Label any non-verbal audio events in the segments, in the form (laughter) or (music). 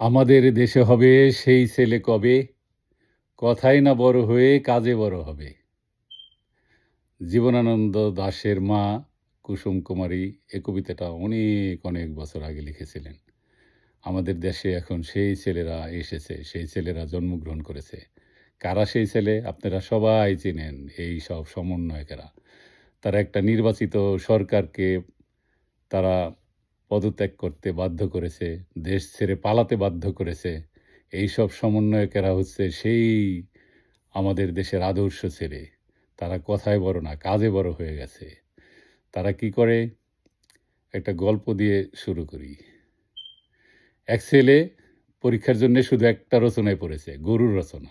আমাদের দেশে হবে সেই ছেলে কবে? কথাই না বড় হয়ে কাজে বড় হবে। জীবনানন্দ দাশের মা কুসুম কুমারী এ কবিতাটা অনেক অনেক বছর আগে লিখেছিলেন। আমাদের দেশে এখন সেই ছেলেরা এসেছে, সেই ছেলেরা জন্মগ্রহণ করেছে। কারা সেই ছেলে? আপনারা সবাই চেনেন এই সব সমন্বয়কেরা। তারা একটা নির্বাচিত সরকারকে তারা পদত্যাগ করতে বাধ্য করেছে, দেশ ছেড়ে পালাতে বাধ্য করেছে। এই সব সমন্বয়কেরা হচ্ছে সেই আমাদের দেশের আদর্শ ছেলে। তারা কথায় বড় না, কাজে বড় হয়ে গেছে। তারা কি করে? একটা গল্প দিয়ে শুরু করি। এক ছেলে পরীক্ষার জন্য শুধু একটা রচনায় পড়েছে, গরুর রচনা।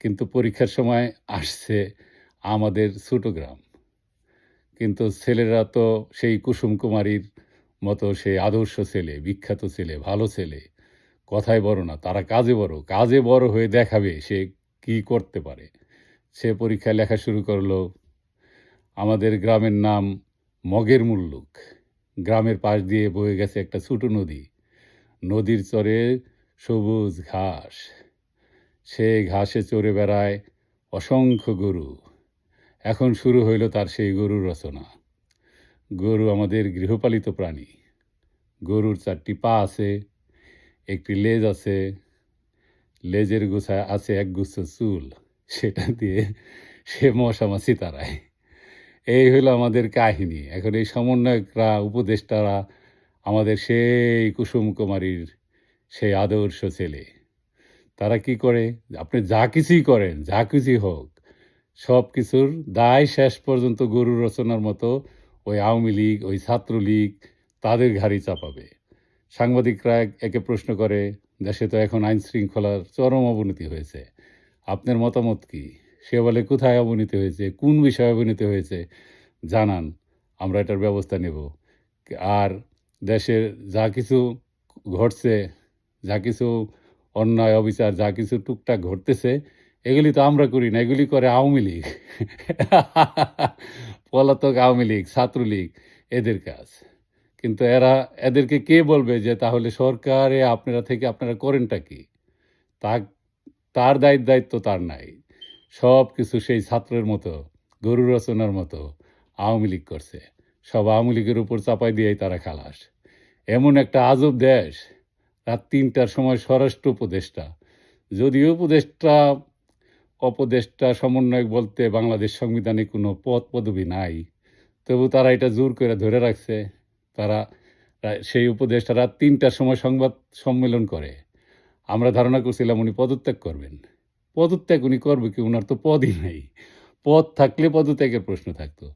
কিন্তু পরীক্ষার সময় আসছে আমাদের ছোট গ্রাম। কিন্তু ছেলেরা তো সেই কুসুম কুমারীর মতো সে আদর্শ ছেলে, বিখ্যাত ছেলে, ভালো ছেলে। কথায় বড় না, তারা কাজে বড়। কাজে বড় হয়ে দেখাবে সে কি করতে পারে। সে পরীক্ষায় লেখা শুরু করল, আমাদের গ্রামের নাম মগের মুল্লুক। গ্রামের পাশ দিয়ে বয়ে গেছে একটা ছোট নদী। নদীর চরে সবুজ ঘাস। সে ঘাসে চড়ে বেড়ায় অসংখ্য গরু। এখন শুরু হইল তার সেই গরুর রচনা। গরু আমাদের গৃহপালিত প্রাণী। গরুর চারটি পা আছে, একটি লেজ আছে, লেজের গোছায় আছে এক গুচ্ছ চুল, সেটা দিয়ে সে মশা মাছি তারায়। এই হলো আমাদের কাহিনী। এখন এই সমন্বয়করা, উপদেষ্টারা আমাদের সেই কুসুম কুমারীর সেই আদর্শ ছেলে। তারা কি করে? আপনি যা কিছুই করেন, যা কিছুই হোক সব কিছুর দায় শেষ পর্যন্ত গরু রচনার মতো ওই আওয়ামী লীগ, ওই ছাত্রলীগ তাদের ঘাড়ি চাপাবে। সাংবাদিকরা এক- প্রশ্ন করে, দেশে তো এখন আইন শৃঙ্খলার চরম অবনতি হয়েছে। আপনার মতামত কি? সে বলে, কোথায় অবনতি হয়েছে? কোন বিষয়ে অবনতি হয়েছে? জানান, আমরা এটার ব্যবস্থা নেব। আর দেশের যা কিছু ঘটছে, যা কিছু অন্যায়, অবিচার, যা কিছু টুকটাক ঘটতেছে, এগুলি তো আমরা করি না, এগুলি করে আওয়ামী লীগ। (laughs) পলাতক আওয়ামী লীগ, ছাত্রলীগ, এদের কাজ। কিন্তু এরা, এদেরকে কে বলবে যে তাহলে সরকারে আপনারা থেকে আপনারা করেনটা কি? তা, তার দায়িত্ব দায়িত্ব তার নাই। সব কিছু সেই ছাত্রের মতো, গরু রচনার মতো আওয়ামী লীগ করছে। সব আওয়ামী লীগের উপর চাপাই দিয়েই তারা খালাস। এমন একটা আজব দেশ। রাত তিনটার সময় স্বরাষ্ট্র উপদেষ্টা। যদিও উপদেষ্টা অপদেষ্টা সমন্বয়ক বলতে বাংলাদেশ সংবিধানে কোনো পদ পদবি নাই। তবু তারা এটা জোর করে ধরে রাখছে। তারা, সেই উপদেষ্টা রাত তিনটার সময় সংবাদ সম্মেলন করে। আমরা ধারণা করছিলাম উনি পদত্যাগ করবেন। পদত্যাগ উনি করবে কি? ওনার তো পদই নাই। পদ থাকলে পদত্যাগের প্রশ্ন থাকতো।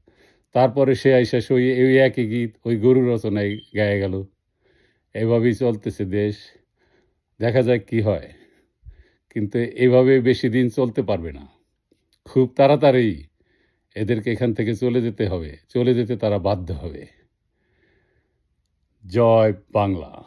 তারপরে সে আইসা সই, ওই একই গীত, ওই গরু রচনায় গায়ে গেল। এভাবেই চলতেছে দেশ। দেখা যাক কি হয়। কিন্তু এভাবে বেশি দিন চলতে পারবে না। খুব তাড়াতাড়ি এদেরকে এখান থেকে চলে যেতে হবে, চলে যেতে তারা বাধ্য হবে। জয় বাংলা।